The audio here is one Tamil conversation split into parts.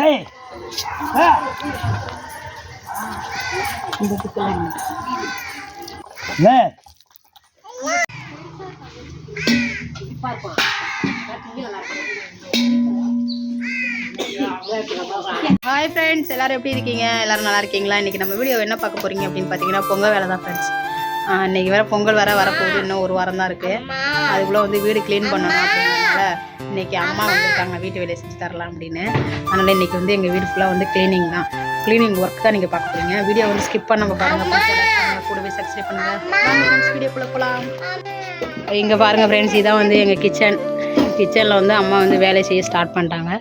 ஏய் ஹாய் ஃப்ரெண்ட்ஸ் எல்லாரும் எப்படி இருக்கீங்க? எல்லாரும் நல்லா இருக்கீங்களா? இன்னைக்கு நம்ம வீடியோ என்ன பார்க்க போறீங்க அப்படின்னு பார்த்தீங்கன்னா பொங்கல் வேலை தான் ஃப்ரெண்ட்ஸ் இன்றைக்கி வேறு பொங்கல் வேறு வரப்போகுது. இன்னும் ஒரு வாரம் தான் இருக்குது அதுக்குள்ளே வந்து வீடு க்ளீன் பண்ணணும் அப்படின்றதுனால இன்றைக்கி அம்மா வந்திருக்காங்க. வீட்டு வேலையை செஞ்சு தரலாம் அப்படின்னு. அதனால் இன்றைக்கி வந்து எங்கள் வீடு ஃபுல்லாக வந்து க்ளீனிங் தான். க்ளீனிங் ஒர்க் தான் நீங்கள் பார்க்க போகிறீங்க வீடியோ வந்து ஸ்கிப் பண்ணாம பாருங்கள் கூடவே சப்ஸ்கிரைப் பண்ணுங்கள் வீடியோக்குள்ளே போகலாம் இங்கே பாருங்கள் ஃப்ரெண்ட்ஸ் இதான் வந்து எங்கள் கிச்சன் கிச்சனில் வந்து அம்மா வந்து வேலை செய்ய ஸ்டார்ட் பண்ணிட்டாங்க.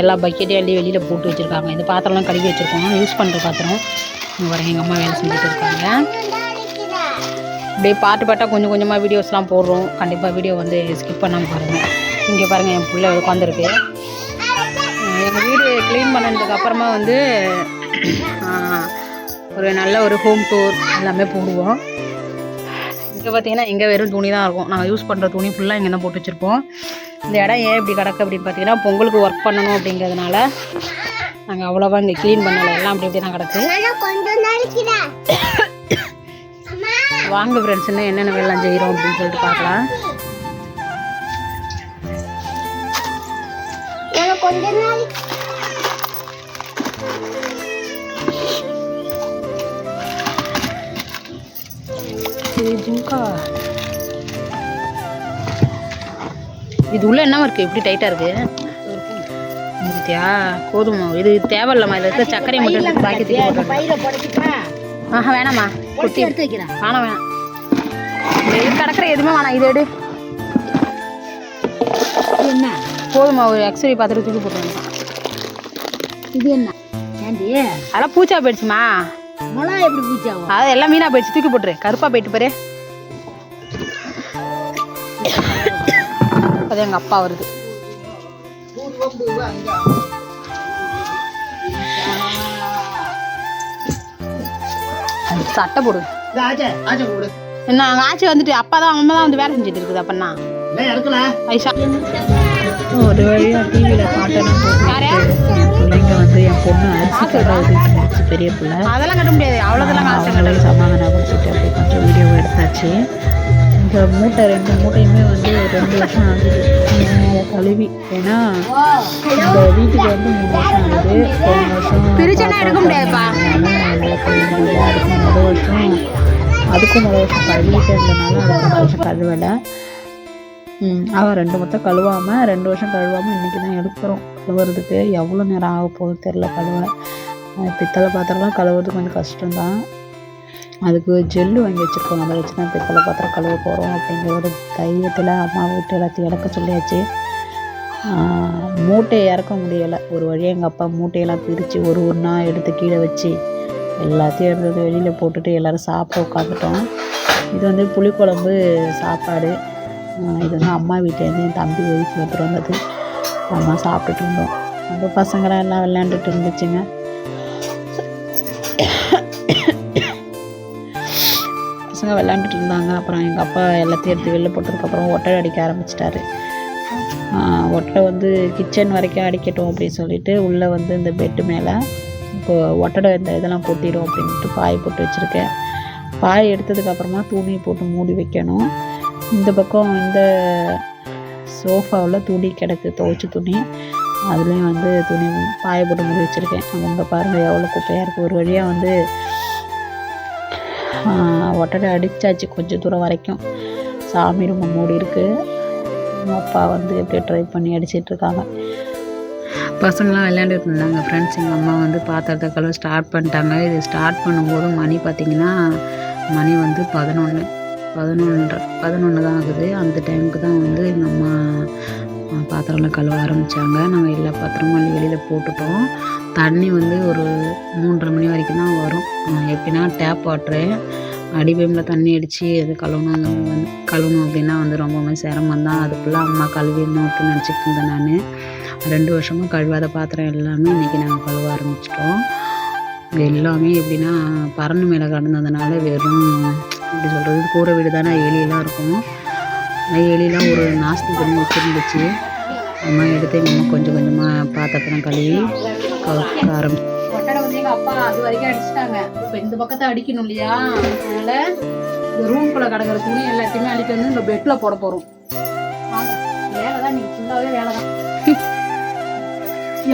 எல்லா பக்கெட்டையும் அள்ளி வெளியில் போட்டு வச்சுருக்காங்க. இந்த பாத்திரம்லாம் கழுவி வச்சுருக்கோம். யூஸ் பண்ணுற பாத்திரம். இங்கே பாருங்க எங்கள் அம்மா வேலை செஞ்சுட்டு இருக்காங்க. அப்படியே பாட்டு பாட்டாக கொஞ்சம் கொஞ்சமாக வீடியோஸ்லாம் போடுறோம். கண்டிப்பாக வீடியோ வந்து ஸ்கிப் பண்ணாமல் பாருங்கள் இங்கே பாருங்கள் என் பிள்ளை உட்காந்துருக்கு. எங்கள் வீடு க்ளீன் பண்ணதுக்கு அப்புறமா வந்து ஒரு நல்ல ஒரு ஹோம் டூர் எல்லாமே போடுவோம். இங்கே பார்த்தீங்கன்னா இங்கே வெறும் துணி தான் இருக்கும். நாங்கள் யூஸ் பண்ணுற துணி ஃபுல்லாக இங்கே தான் போட்டு வச்சுருப்போம். இந்த இடம் ஏன் இப்படி கிடக்கு அப்படின்னு பார்த்தீங்கன்னா பொங்கலுக்கு ஒர்க் பண்ணணும் அப்படிங்கிறதுனால நாங்கள் அவ்வளோவா இங்கே க்ளீன் பண்ணலை. எல்லாம் அப்படி இப்படி தான் கிடக்கு. வாங்க ஃப்ரெண்ட்ஸ் இன்னும் என்னென்ன வேலைலாம் செய்கிறோம் அப்படின்னு சொல்லிட்டு பார்க்கலாம். இது ஜிம்கா. இது உள்ள என்ன இருக்கு எப்படி டைட்டா இருக்கு? இருக்கியா கோதுமை. இது தேவையில்லம்மா இதில் இருக்க சர்க்கரை மட்டும் பாக்கி. ஆஹா வேணாம்மா. கொட்டி எடுத்து வைக்கிறேன். வேணாம் வேணாம். கிடக்கிற எதுவுமே வேணாம். இது எடு. என்ன? கோதுமை மாவு எக்ஸ்ரே பார்த்துட்டு தூக்கி போட்டுருங்க. இது என்ன? ஏண்டி? அதெல்லாம் பூச்சா போயிடுச்சுமா? மொளா எப்படி பூச்சாவும்? அது எல்லாம் மீனா போயிடுச்சு. தூக்கி போட்டுரு. கருப்பா போயிட்டு பாரு. அது எங்க அப்பா வருது. சட்டை போடு. என்ன அங்க ஆச்சி வந்துட்டு அப்பா தான் அம்மா தான் வந்து வேலை செஞ்சுட்டு இருக்குது அப்பன்னா. ஐஷா ஒரு வழியாக டிவியில் பாட்டெல்லாம் பிள்ளைங்க வந்து என் பொண்ணு அரிசி கடை பெரிய பிள்ளை. அதெல்லாம் கட்ட முடியாது. அவ்வளோதெல்லாம் காசு அப்படி கொஞ்சம் வீடியோ எடுத்தாச்சு. இந்த மூட்டை ரெண்டு மூட்டையுமே வந்து ரெண்டு வருஷம் ஆகுது. நான் அதை கழுவி. ஏன்னா இந்த வீட்டுக்கு வந்து மூணு வருஷம் ஆகுது. போன வருஷம் பிரிச்செல்லாம் எடுக்க முடியாதுப்பா. அதனால நல்லா கழுவி முடியல அதுக்கு முதல் வருஷம் அதுக்கும் முதல் வருஷம் கழுவிட்டு இருந்தனால அது ரெண்டு வருஷம் கழுவலை. அவன் ரெண்டு மொத்தம் கழுவாமல் ரெண்டு வருஷம் கழுவாமல் இன்றைக்கி தான் எடுக்கிறோம். கழுவுறதுக்கு எவ்வளோ நேரம் ஆக போகுது தெரில கழுவ. பித்தளை பாத்திரம்லாம் கழுவுறது கொஞ்சம் கஷ்டம்தான். அதுக்கு ஜெல்லு வாங்கி வச்சுருக்கோம். அதை வச்சு தான் பித்தளை பாத்திரம் கழுவ போகிறோம் அப்படிங்கிற ஒரு தைரியத்தில் அம்மா வீட்டு எல்லாத்தையும் இறக்க சொல்லியாச்சு. மூட்டையை இறக்க முடியலை. ஒரு வழியாக எங்கள் அப்பா மூட்டையெல்லாம் பிரித்து ஒரு ஒன்றா எடுத்து கீழே வச்சு எல்லாத்தையும் எடுத்து வெளியில் போட்டுட்டு எல்லோரும் சாப்பிட உட்காந்துட்டோம். இது வந்து புளிக்குழம்பு சாப்பாடு. இது வந்து அம்மா வீட்டிலேருந்து என் தம்பி ஒய்ஃப் எடுத்துகிட்டு வந்தது. அம்மா சாப்பிட்டுட்டு இருந்தோம். அப்போ பசங்களாம் எல்லாம் விளையாண்டுட்டு இருந்துச்சுங்க. பசங்க விளையாண்டுட்டு இருந்தாங்க. அப்புறம் எங்கள் அப்பா எல்லாத்தையும் எடுத்து வெளில போட்டதுக்கப்புறம் ஒட்டடை அடிக்க ஆரம்பிச்சிட்டாரு. ஒட்டடை வந்து கிச்சன் வரைக்கும் அடிக்கட்டும் அப்படின்னு சொல்லிட்டு உள்ளே வந்து இந்த பெட்டு மேலே இப்போ ஒட்டடை இந்த இதெல்லாம் கொட்டிடும் அப்படின்ட்டு பாய் போட்டு வச்சுருக்கேன். பாய் எடுத்ததுக்கப்புறமா துணி போட்டு மூடி வைக்கணும். இந்த பக்கம் இந்த சோஃபாவில் துணி கிடக்கு துவைச்ச துணி. அதுலேயும் வந்து துணி பாய போட்டு மூடி வச்சுருக்கேன். அவங்க பாருங்கள் எவ்வளோ குப்பையாக இருக்குது ஒரு வழியாக வந்து ஒட்டடை அடித்தாச்சு கொஞ்சம் தூரம் வரைக்கும். சாமி ரொம்ப மூடி இருக்குது அப்பா வந்து எப்படியே ட்ரை பண்ணி அடிச்சிட்டு இருக்காங்க. பசங்களாம் விளையாண்டுட்டு இருந்தாங்க ஃப்ரெண்ட்ஸ் எங்கள் அம்மா வந்து பாத்திரத்தை கழுவ ஸ்டார்ட் பண்ணிட்டாங்க இது ஸ்டார்ட் பண்ணும்போது மணி பார்த்திங்கன்னா மணி வந்து பதினொன்று பதினொன்று பதினொன்று தான் ஆகுது. அந்த டைமுக்கு தான் வந்து எங்கள் அம்மா பாத்திரம்லாம் கழுவ ஆரம்பித்தாங்க நாங்கள் எல்லா பாத்திரமும் வெளியில் போட்டுட்டோம். தண்ணி வந்து ஒரு மூன்றரை மணி வரைக்கும் தான் வரும். எப்படின்னா டேப் வாட்ரு அடிபேமில் தண்ணி அடித்து அது கழுவணும் அந்த கழுவணும் அப்படின்னா வந்து ரொம்பவுமே சிரமம் தான் அதுக்குள்ளே அம்மா கழுவிடணும் அப்படின்னு நினச்சிட்டு இருந்தேன் நான். ரெண்டு வருஷமாக கழுவாத பாத்திரம் எல்லாமே இன்றைக்கி நாங்கள் கழுவ ஆரம்பிச்சிட்டோம். எல்லாமே எப்படின்னா பறந்து மேலே கடந்ததுனால வெறும் எப்படி சொல்கிறது கூரை வீடு தானே எலியெல்லாம் இருக்கும். அந்த எலியெல்லாம் ஒரு நாஸ்தி பண்ணி வச்சுருந்துச்சு. அம்மா எடுத்து எங்கள் அம்மா கொஞ்சம் கொஞ்சமாக பாத்திரத்தெல்லாம் கழுவி கவுக்க ஆரம்பிச்சு வந்து எங்கள் அப்பா அது வரைக்கும் அடிச்சிட்டாங்க. இப்போ இந்த பக்கத்தை அடிக்கணும் இல்லையா? அதனால இந்த ரூம்குள்ளே கிடக்கிற துணி எல்லாத்தையுமே அடிக்க வந்து இந்த பெட்டில் போட போகிறோம்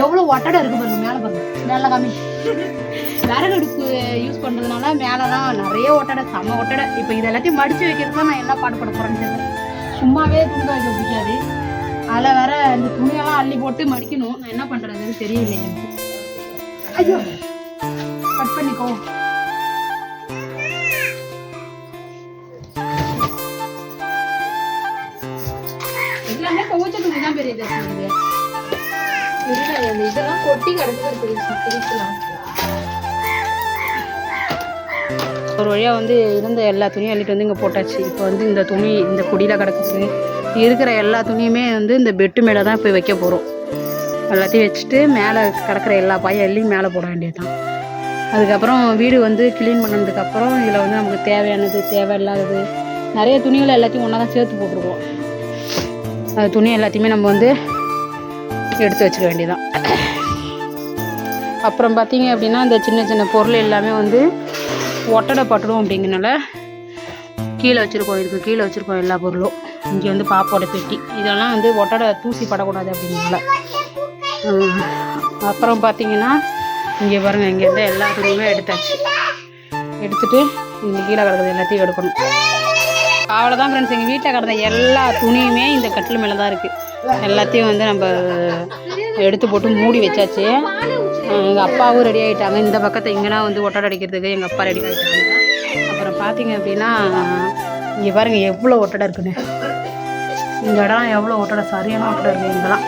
எவ்வளோ ஒட்டடை இருக்கு பாருங்க மேலே பாருங்க. மேலே காமி. விறகு அடுப்பு யூஸ் பண்ணுறதுனால மேலெலாம் நிறைய ஒட்டடை செம்ம ஒட்டடை. இப்போ இது எல்லாத்தையும் மடித்து வைக்கிறது தான் நான் என்ன பாடுபட போகிறேன்னு தெரியல. சும்மாவே துணி துவைக்க பிடிக்காது. அதில் வேற இந்த துணியெல்லாம் அள்ளி போட்டு மடிக்கணும். நான் என்ன பண்ணுறதுன்னு தெரியல எனக்கு. ஐயோ கட் பண்ணிக்கோ. எல்லாமே கொஞ்சம் துணி தான் பெரிய இது. அந்த இதெல்லாம் கொட்டி கிடக்குது பிரிச்சு பெருசுலாம் ஒரு வழியாக வந்து இருந்த எல்லா துணியும் அள்ளிட்டு வந்து இங்கே போட்டாச்சு. இப்போ வந்து இந்த துணி இந்த கொடியில் கிடக்குது. இருக்கிற எல்லா துணியுமே வந்து இந்த பெட்டு மேலே தான் போய் வைக்க போகிறோம் எல்லாத்தையும் வச்சுட்டு மேலே கிடக்கிற எல்லா பாயும் அள்ளி மேலே போட வேண்டியது தான் அதுக்கப்புறம் வீடு வந்து க்ளீன் பண்ணதுக்கப்புறம் இதில் வந்து நமக்கு தேவையானது தேவையில்லாதது. நிறைய துணிகளை எல்லாத்தையும் ஒன்றா தான் சேர்த்து போட்டிருக்கோம். அது துணி எல்லாத்தையுமே நம்ம வந்து எடுத்து வச்சுக்க வேண்டியதான் அப்புறம் பார்த்தீங்க அப்படின்னா இந்த சின்ன சின்ன பொருள் எல்லாமே வந்து ஒட்டடை பட்டுடும் அப்படிங்கிறனால கீழே வச்சுருக்கோம். இதுக்கு கீழே வச்சுருக்கோம் எல்லா பொருளும். இங்கே வந்து பாப்போட பெட்டி. இதெல்லாம் வந்து ஒட்டடை தூசி படக்கூடாது அப்படிங்கிறனால. அப்புறம் பார்த்தீங்கன்னா இங்கே பாருங்கள் இங்கேருந்து எல்லா துணியுமே எடுத்தாச்சு. எடுத்துட்டு இங்கே கீழே கிடக்குறது எல்லாத்தையும் எடுக்கணும். அவ்வளோதான் ஃப்ரெண்ட்ஸ் எங்கள் வீட்டில் கிடந்த எல்லா துணியுமே இந்த கட்டில் மேலே தான் இருக்குது எல்லாத்தையும் வந்து நம்ம எடுத்து போட்டு மூடி வச்சாச்சு. எங்கள் அப்பாவும் ரெடி ஆகிட்டாங்க இந்த பக்கத்தை இங்கேனா வந்து ஒட்டடை அடிக்கிறதுக்கு எங்கள் அப்பா ரெடி ஆகிட்டாங்க அப்புறம் பார்த்தீங்க அப்படின்னா இங்கே பாருங்கள் எவ்வளோ ஒட்டடை இருக்குன்னு. இந்த இடம் எவ்வளோ ஒட்டடை சரியான ஒட்டடை இருக்குது இங்கெல்லாம்.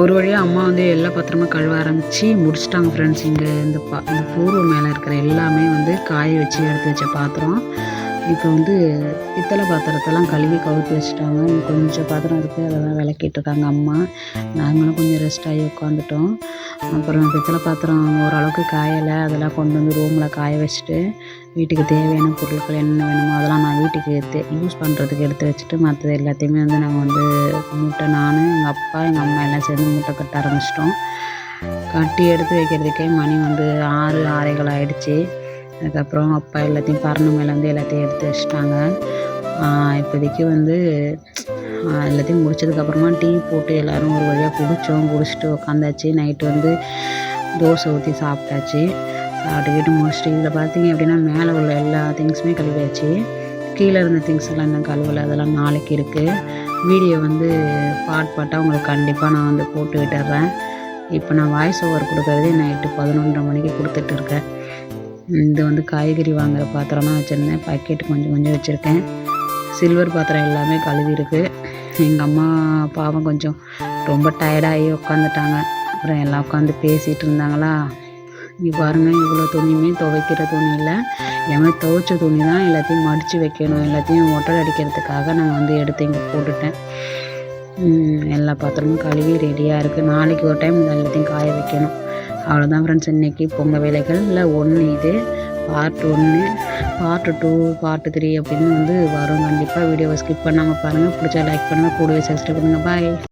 ஒரு வழியாக அம்மா வந்து எல்லா பத்திரமும் கழுவ ஆரம்பித்து முடிச்சிட்டாங்க ஃப்ரெண்ட்ஸ் இங்கே இந்த பா இந்த பூர்வ மேலே இருக்கிற எல்லாமே வந்து காய வச்சு எடுத்து வச்ச பாத்திரம். இப்போ வந்து பித்தளை பாத்திரத்தெல்லாம் கழுவி கவுத்து வச்சுட்டாங்க. இன்னும் கொஞ்சம் பாத்திரம் இருக்குது அதெல்லாம் விளக்கிட்டு இருக்காங்க அம்மா. நாங்களும் கொஞ்சம் ரெஸ்ட் ஆகி உட்காந்துட்டோம் அப்புறம் பித்தளை பாத்திரம் ஓரளவுக்கு காயலை. அதெல்லாம் கொண்டு வந்து ரூமில் காய வச்சுட்டு வீட்டுக்கு தேவையான பொருட்கள் என்ன வேணுமோ அதெல்லாம் நான் வீட்டுக்கு எடுத்து யூஸ் பண்ணுறதுக்கு எடுத்து வச்சுட்டு மற்றது எல்லாத்தையுமே வந்து நாங்கள் வந்து மூட்டை நான் எங்கள் அப்பா எங்கள் அம்மா எல்லாம் சேர்ந்து மூட்டை கட்ட ஆரம்பிச்சிட்டோம். கட்டி எடுத்து வைக்கிறதுக்கே மணி வந்து ஆறு ஆறைகள் ஆயிடுச்சு. அதுக்கப்புறம் அப்பா எல்லாத்தையும் பரணு மேலேருந்து எல்லாத்தையும் எடுத்து வச்சுட்டாங்க. இப்போதைக்கு வந்து எல்லாத்தையும் முடிச்சதுக்கப்புறமா டீ போட்டு எல்லோரும் ஒரு வழியாக குடித்தோம் குடிச்சிட்டு உட்காந்தாச்சு நைட்டு வந்து தோசை ஊற்றி சாப்பிட்டாச்சு. சாப்பிட்டுக்கிட்டு முடிச்சுட்டு இதில் பார்த்தீங்க அப்படின்னா மேலே உள்ள எல்லா திங்ஸுமே கழுவியாச்சு. கீழே இருந்த திங்ஸ் எல்லாம் இன்னும் கழுவலை. அதெல்லாம் நாளைக்கு இருக்குது வீடியோ வந்து பாட் பாட்டாக உங்களுக்கு கண்டிப்பாக நான் வந்து போட்டு விட்டுறேன். இப்போ நான் வாய்ஸ் ஓவர் கொடுக்குறதே நைட்டு பதினொன்றரை மணிக்கு கொடுத்துட்டு இருக்கேன். இது வந்து காய்கறி வாங்குகிற பாத்திரம்லாம் வச்சுருந்தேன். பாக்கெட் கொஞ்சம் கொஞ்சம் வச்சுருக்கேன். சில்வர் பாத்திரம் எல்லாமே கழுவி இருக்கு எங்கள் அம்மா பாவம் கொஞ்சம் ரொம்ப டயர்டாகி உட்காந்துட்டாங்க அப்புறம் எல்லாம் உட்காந்து பேசிகிட்டு இருந்தாங்களா? இங்கே பாருங்கள் இவ்வளோ துணியுமே துவைக்கிற துணி இல்லை. எல்லாமே துவைச்ச துணி தான் எல்லாத்தையும் மடித்து வைக்கணும். எல்லாத்தையும் ஒட்டல் அடிக்கிறதுக்காக நான் வந்து எடுத்து இங்கே போட்டுட்டேன். எல்லா பாத்திரமும் கழுவி ரெடியாக இருக்குது நாளைக்கு ஒரு டைம் எல்லாத்தையும் காய வைக்கணும். அவ்வளோதான் ஃப்ரெண்ட்ஸ் இன்றைக்கி பொங்கல் வேலைகளில் ஒன்று இது பார்ட் ஒன்று பார்ட் டூ பார்ட் த்ரீ அப்படின்னு வந்து வரும். கண்டிப்பாக வீடியோவை ஸ்கிப் பண்ணாமல் பாருங்கள் பிடிச்சா லைக் பண்ணுங்கள் கூடவே சப்ஸ்கிரைப் பண்ணுங்கள் பாய்